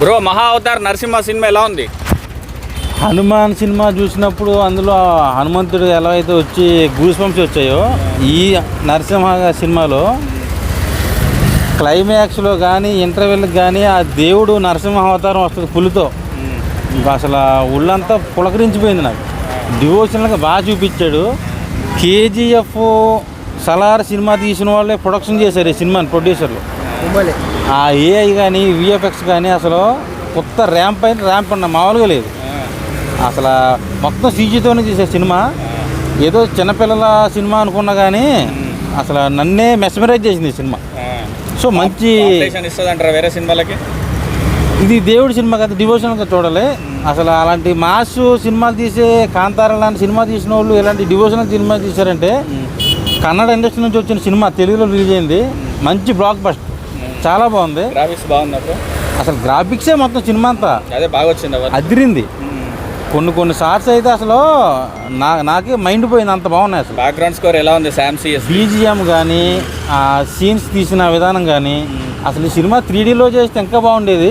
Bro మహా Avatar Narasimha cinema ఎలా ఉంది? హనుమాన్ సినిమా చూసినప్పుడు అందులో హనుమంతుడు ఎలా అయితే వచ్చి గూస్ పంప్స్ వచ్చాయో ఈ నరసింహ సినిమాలో క్లైమాక్స్లో కానీ ఇంటర్వెల్కి కానీ ఆ దేవుడు నరసింహ అవతారం వస్తుంది పులితో. ఇంకా అసలు ఆ ఒళ్ళంతా పులకరించిపోయింది నాకు. డివోషనల్గా బాగా చూపించాడు. కేజీఎఫ్ సలార్ సినిమా తీసిన వాళ్ళే ప్రొడక్షన్ చేశారు ఈ సినిమాని ప్రొడ్యూసర్లు. ఆ ఏఐ కానీ విఎఫ్ఎక్స్ కానీ అసలు కొత్త ర్యాంప్ అయిన ర్యాంప్ అన్న మామూలుగా లేదు. అసలు మొత్తం సీజీతోనే తీసే సినిమా. ఏదో చిన్నపిల్లల సినిమా అనుకున్నా కానీ అసలు నన్నే మెస్మరైజ్ చేసింది సినిమా. సో మంచి వేరే సినిమాలకి? ఇది దేవుడి సినిమా కదా డివోషనల్గా చూడాలి. అసలు అలాంటి మాస్ సినిమాలు తీసే కాంతార లాంటి సినిమా తీసిన వాళ్ళు ఇలాంటి డివోషనల్ సినిమా తీశారంటే కన్నడ ఇండస్ట్రీ నుంచి వచ్చిన సినిమా తెలుగులో రిలీజ్ అయింది. మంచి బ్లాక్ బస్ట్ చాలా బాగుంది. గ్రాఫిక్స్ బాగుంది అసలు గ్రాఫిక్సే మొత్తం సినిమా అంతా. అదే బాగా వచ్చింది అదిరింది. కొన్ని కొన్ని షార్ట్స్ అయితే అసలు నా నాకే మైండ్ పోయింది అంత బాగున్నాయి అసలు. బ్యాక్గ్రౌండ్ స్కోర్ ఎలా ఉంది? శామ్ సిఎస్ బీజిఎం కానీ ఆ సీన్స్ తీసిన విధానం కానీ అసలు ఈ సినిమా త్రీ డీలో చేస్తే ఇంకా బాగుండేది.